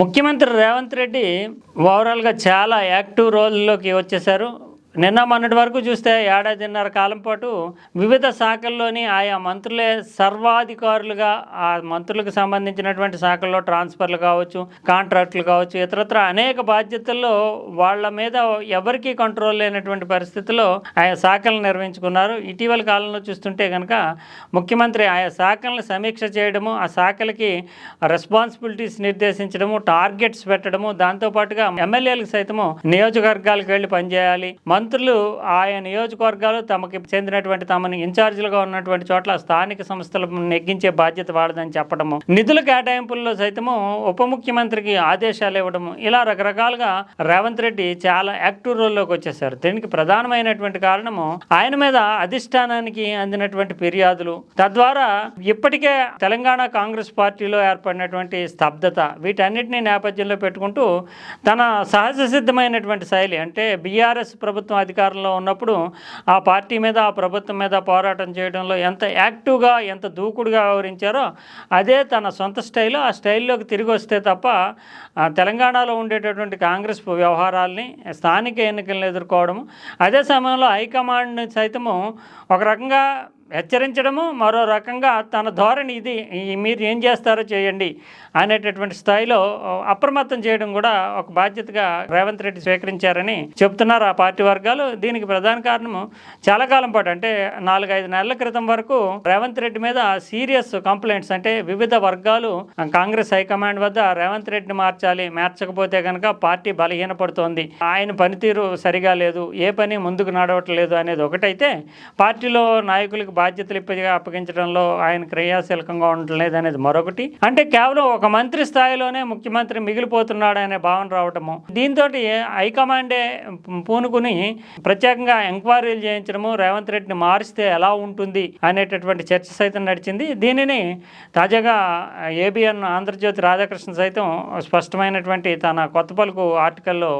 ముఖ్యమంత్రి రేవంత్ రెడ్డి ఓవరాల్గా చాలా యాక్టివ్ రోల్లోకి వచ్చేశారు. నిన్న మొన్నటి వరకు చూస్తే ఏడాదిన్నర కాలం పాటు వివిధ శాఖల్లోని ఆయా మంత్రులే సర్వాధికారులుగా ఆ మంత్రులకు సంబంధించినటువంటి శాఖల్లో ట్రాన్స్ఫర్లు కావచ్చు కాంట్రాక్టులు కావచ్చు ఇతరత్ర అనేక బాధ్యతల్లో వాళ్ళ మీద ఎవరికీ కంట్రోల్ లేనటువంటి పరిస్థితుల్లో ఆయా శాఖలను నిర్వహించుకున్నారు. ఇటీవల కాలంలో చూస్తుంటే కనుక ముఖ్యమంత్రి ఆయా శాఖలను సమీక్ష చేయడము ఆ శాఖలకి రెస్పాన్సిబిలిటీస్ నిర్దేశించడము టార్గెట్స్ పెట్టడము దాంతోపాటుగా ఎమ్మెల్యేలకు సైతము నియోజకవర్గాలకు వెళ్ళి పనిచేయాలి మంత్రులు ఆయా నియోజకవర్గాలు తమకి చెందినటువంటి తమని ఇన్ఛార్జీలుగా ఉన్నటువంటి చోట్ల స్థానిక సంస్థలు నెగ్గించే బాధ్యత వాడదని చెప్పడము. నిధుల కేటాయింపుల్లో సైతము ఉప ముఖ్యమంత్రికి ఆదేశాలు ఇవ్వడము. ఇలా రకరకాలుగా రేవంత్ రెడ్డి చాలా యాక్టివ్ రోల్లోకి వచ్చేసారు. దీనికి ప్రధానమైనటువంటి కారణము ఆయన మీద అధిష్టానానికి అందినటువంటి ఫిర్యాదులు. తద్వారా ఇప్పటికే తెలంగాణ కాంగ్రెస్ పార్టీలో ఏర్పడినటువంటి స్తబ్దత వీటన్నిటిని నేపథ్యంలో పెట్టుకుంటూ తన సహజ సిద్ధమైనటువంటి శైలి అంటే బీఆర్ఎస్ ప్రభుత్వం అధికారంలో ఉన్నప్పుడు ఆ పార్టీ మీద ఆ ప్రభుత్వం మీద పోరాటం చేయడంలో ఎంత యాక్టివ్గా ఎంత దూకుడుగా వ్యవహరించారో అదే తన సొంత స్టైల్. ఆ స్టైల్లోకి తిరిగి వస్తే తప్ప తెలంగాణలో ఉండేటటువంటి కాంగ్రెస్ వ్యవహారాల్ని స్థానిక ఎన్నికలను ఎదుర్కోవడము. అదే సమయంలో హైకమాండ్ సైతము ఒక రకంగా హెచ్చరించడము మరో రకంగా తన ధోరణి ఇది. మీరు ఏం చేస్తారో చేయండి అనేటటువంటి స్థాయిలో అప్రమత్తం చేయడం కూడా ఒక బాధ్యతగా రేవంత్ రెడ్డి స్వీకరించారని చెప్తున్నారు ఆ పార్టీ వర్గాలు. దీనికి ప్రధాన కారణము చాలా కాలం పాటు అంటే నాలుగైదు నెలల క్రితం వరకు రేవంత్ రెడ్డి మీద సీరియస్ కంప్లైంట్స్ అంటే వివిధ వర్గాలు కాంగ్రెస్ హైకమాండ్ వద్ద రేవంత్ రెడ్డిని మార్చాలి మార్చకపోతే కనుక పార్టీ బలహీనపడుతోంది. ఆయన పనితీరు సరిగా లేదు ఏ పని ముందుకు నడవట్లేదు అనేది ఒకటైతే పార్టీలో నాయకులకు బాధ్యతలు ఇప్పటిగా అప్పగించడంలో ఆయన క్రియాశీలకంగా ఉండటం లేదనేది మరొకటి. అంటే కేవలం ఒక మంత్రి స్థాయిలోనే ముఖ్యమంత్రి మిగిలిపోతున్నాడు అనే భావన రావటము. దీంతో హైకమాండే పూనుకుని ప్రత్యేకంగా ఎంక్వైరీలు చేయించడము రేవంత్ రెడ్డిని మారిస్తే ఎలా ఉంటుంది అనేటటువంటి చర్చ సైతం నడిచింది. దీనిని తాజాగా ఏబిఎన్ ఆంధ్రజ్యోతి రాధాకృష్ణ సైతం స్పష్టమైనటువంటి తన కొత్త పలుకు ఆర్టికల్లో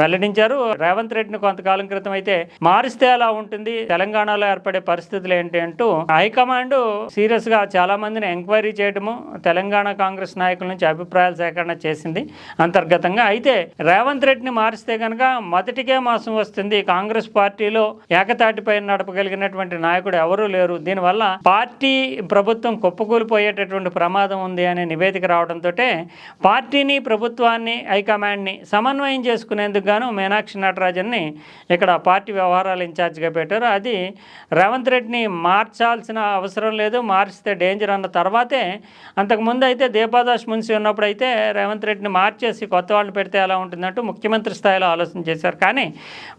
వెల్లడించారు. రేవంత్ రెడ్డిని కొంతకాలం క్రితం అయితే మారిస్తే ఎలా ఉంటుంది తెలంగాణలో ఏర్పడే పరిస్థితులు ఏంటి అంటూ హైకమాండ్ సీరియస్గా చాలా మందిని ఎంక్వైరీ చేయడము తెలంగాణ కాంగ్రెస్ నాయకుల నుంచి అభిప్రాయాల సేకరణ చేసింది అంతర్గతంగా. అయితే రేవంత్ రెడ్డిని మారిస్తే కనుక మొదటికే మాసం వస్తుంది. కాంగ్రెస్ పార్టీలో ఏకతాటిపై నడపగలిగినటువంటి నాయకుడు ఎవరూ లేరు. దీనివల్ల పార్టీ ప్రభుత్వం కుప్పకూలిపోయేటటువంటి ప్రమాదం ఉంది అనే నివేదిక రావడంతో పార్టీని ప్రభుత్వాన్ని హైకమాండ్ని సమన్వయం చేసుకునేందుకు గాను మీనాక్షి నటరాజన్ని ఇక్కడ పార్టీ వ్యవహారాల ఇన్ఛార్జిగా పెట్టారు. అది రేవంత్ రెడ్డిని మార్చాల్సిన అవసరం లేదు మార్చితే డేంజర్ అన్న తర్వాతే అంతకుముందు అయితే దీపాదాస్ మున్సి ఉన్నప్పుడు అయితే రేవంత్ రెడ్డిని మార్చేసి కొత్త వాళ్ళని పెడితే ఎలా ఉంటుందంటూ ముఖ్యమంత్రి స్థాయిలో ఆలోచన చేశారు. కానీ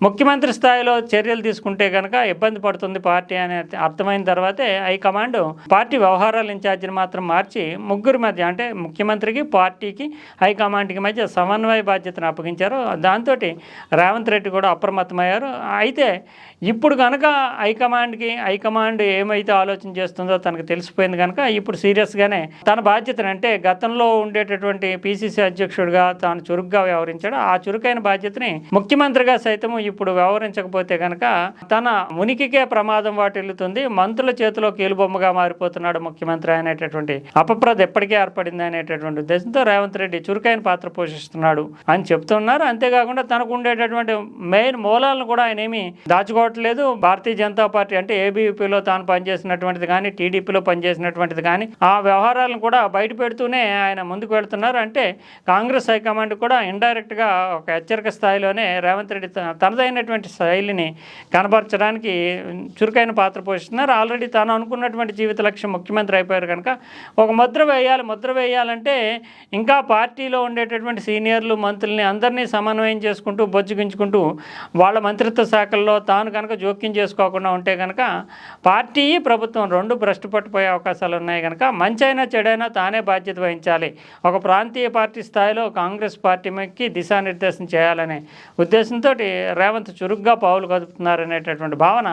ముఖ్యమంత్రి స్థాయిలో చర్యలు తీసుకుంటే కనుక ఇబ్బంది పడుతుంది పార్టీ అనే అర్థమైన తర్వాతే హైకమాండ్ పార్టీ వ్యవహారాల ఇన్ఛార్జిని మాత్రం మార్చి ముగ్గురి మధ్య అంటే ముఖ్యమంత్రికి పార్టీకి హైకమాండ్కి మధ్య సమన్వయ బాధ్యతను అప్పగించారు. దాంతో రేవంత్ రెడ్డి కూడా అప్రమత్తమయ్యారు. అయితే ఇప్పుడు కనుక హైకమాండ్కి హైకమాండ్ ఏమైతే ఆలోచన చేస్తుందో తనకు తెలిసిపోయింది కనుక ఇప్పుడు సీరియస్గానే తన బాధ్యతను అంటే గతంలో ఉండేటటువంటి పిసిసి అధ్యక్షుడిగా తాను చురుగ్గా వ్యవహరించాడు. ఆ చురుకైన బాధ్యతని ముఖ్యమంత్రిగా సైతం ఇప్పుడు వ్యవహరించకపోతే కనుక తన ఉనికికే ప్రమాదం వాటిల్లుతుంది. మంత్రుల చేతిలో కీలుబొమ్మగా మారిపోతున్నాడు ముఖ్యమంత్రి అనేటటువంటి అపప్రద ఎప్పటికే ఏర్పడింది అనేటటువంటి ఉద్దేశంతో రేవంత్ రెడ్డి చురుకైన పాత్ర పోషిస్తున్నాడు అని చెప్తున్నారు. అంతేకాకుండా తనకు ఉండేటటువంటి మెయిన్ మూలాలను కూడా ఆయన ఏమి దాచుకోవట్లేదు. భారతీయ జనతా పార్టీ అంటే ఏబీపీలో తాను పనిచేసినటువంటిది కానీ టీడీపీలో పనిచేసినటువంటిది కానీ ఆ వ్యవహారాలను కూడా బయట పెడుతూనే ఆయన ముందుకు వెళ్తున్నారు. అంటే కాంగ్రెస్ హైకమాండ్ కూడా ఇండైరెక్ట్గా ఒక హెచ్చరిక స్థాయిలోనే రేవంత్ రెడ్డి తనదైనటువంటి శైలిని కనబరచడానికి చురుకైన పాత్ర పోషిస్తున్నారు. ఆల్రెడీ తాను అనుకున్నటువంటి జీవిత లక్ష్యం ముఖ్యమంత్రి అయిపోయారు కనుక ఒక ముద్ర వేయాలి ముద్ర వేయాలంటే ఇంకా పార్టీలో ఉండేటటువంటి సీనియర్లు మంత్రుల్ని అందరినీ సమన్వయం చేసుకుంటూ బొజ్జుగించుకుంటూ వాళ్ళ మంత్రిత్వ శాఖల్లో తాను కనుక జోక్యం చేసుకోకుండా ఉంటే కనుక పార్టీ ప్రభుత్వం రెండు భ్రష్టు పట్టిపోయే అవకాశాలు ఉన్నాయి కనుక మంచైనా చెడైనా తానే బాధ్యత వహించాలి. ఒక ప్రాంతీయ పార్టీ స్థాయిలో కాంగ్రెస్ పార్టీకి దిశానిర్దేశం చేయాలనే ఉద్దేశంతో రేవంత్ చురుగ్గా పావులు కదుపుతున్నారనేటటువంటి భావన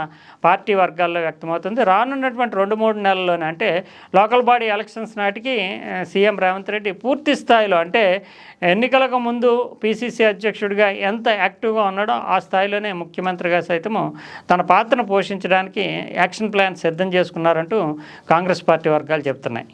పార్టీ వర్గాల్లో వ్యక్తమవుతుంది. రానున్నటువంటి రెండు మూడు నెలల్లోనే అంటే లోకల్ బాడీ ఎలక్షన్స్ నాటికి సీఎం రేవంత్ రెడ్డి పూర్తి స్థాయిలో అంటే ఎన్నికలకు ముందు పిసిసి అధ్యక్షుడిగా ఎంత యాక్టివ్గా ఉన్నాడో ఆ స్థాయిలోనే ముఖ్యమంత్రిగా సైతము తన పాత్రను పోషించడానికి యాక్షన్ ప్లాన్ సిద్ధం చేసుకున్నారంటూ కాంగ్రెస్ పార్టీ వర్గాలు చెప్తున్నాయి.